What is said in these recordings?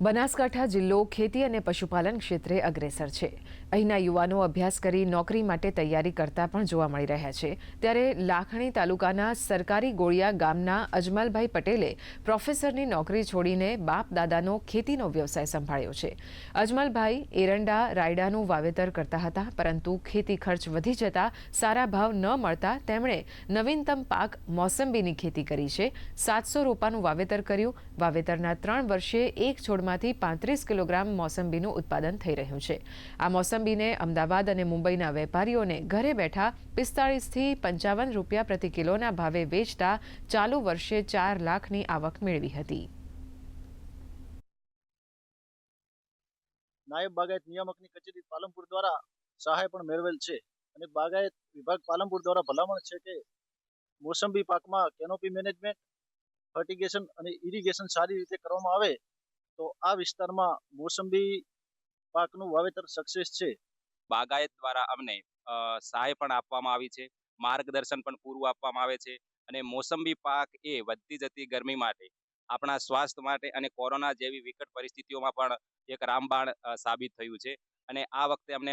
બનાસકાંઠા જિલ્લો ખેતી અને પશુપાલન ક્ષેત્રે અગ્રેસર છે. અહીંના યુવાનો અભ્યાસ કરી નોકરી માટે તૈયારી કરતા પણ જોવા મળી રહ્યા છે. ત્યારે લાખણી તાલુકાના સરકારી ગોળિયા ગામના અજમલભાઈ પટેલે પ્રોફેસરની નોકરી છોડીને બાપ દાદાનો ખેતીનો વ્યવસાય સંભાળ્યો છે. અજમલભાઈ એરંડા, રાયડાનું વાવેતર કરતા હતા, પરંતુ ખેતી ખર્ચ વધી જતા સારા ભાવ ન મળતા તેમણે નવીનતમ પાક મોસંબીની ખેતી કરી છે. સાતસો રોપાનું વાવેતર કર્યું. વાવેતરના ત્રણ વર્ષે એક છોડમાંથી પાંત્રીસ કિલોગ્રામ મોસંબીનું ઉત્પાદન થઈ રહ્યું છે. આ મોસંબીને અમદાવાદ અને મુંબઈના વેપારીઓને ઘરે બેઠા પિસ્તાળીસથી પંચાવન રૂપિયા પ્રતિ કિલોના ભાવે વેચતા ચાલુ વર્ષે ચાર લાખની આવક મેળવી હતી. નાયબ બાગાયત નિયામકની કચેરી પાલનપુર દ્વારા સહાય પણ મેળવેલ છે અને બાગાયત વિભાગ પાલનપુર દ્વારા ભલામણ છે કે મોસંબી પાકમાં કેનોપી મેનેજમેન્ટ ફર્ટિગેશન અને ઇરિગેશન સારી રીતે કરવામાં આવે તો આ વિસ્તારમાં મોસંબી પાકનું વાવેતર સક્સેસ છે. બાગાયત દ્વારા અમને સહાય પણ આપવામાં આવી છે. માર્ગદર્શન પણ પૂરું આપવામાં આવે છે. અને મોસંબી પાક એ વધતી જતી ગરમી માટે, આપણા સ્વાસ્થ્ય માટે અને કોરોના જેવી વિકટ પરિસ્થિતિઓમાં પણ એક રામબાણ સાબિત થયું છે. અને આ વખતે અમને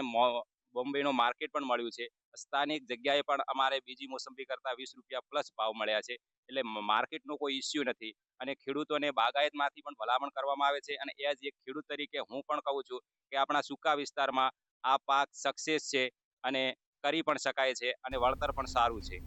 બોમ્બેનું માર્કેટ પણ મળ્યું છે. સ્થાનિક જગ્યાએ પણ અમારે બીજી મોસંબી કરતાં વીસ રૂપિયા પ્લસ ભાવ મળ્યા છે. એટલે માર્કેટનો કોઈ ઇસ્યુ નથી. અને ખેડૂતોને બાગાયતમાંથી પણ ભલામણ કરવામાં આવે છે. અને એઝ એક ખેડૂત તરીકે હું પણ કહું છું કે આપણા સૂકા વિસ્તારમાં આ પાક સક્સેસ છે અને કરી પણ શકાય છે અને વળતર પણ સારું છે.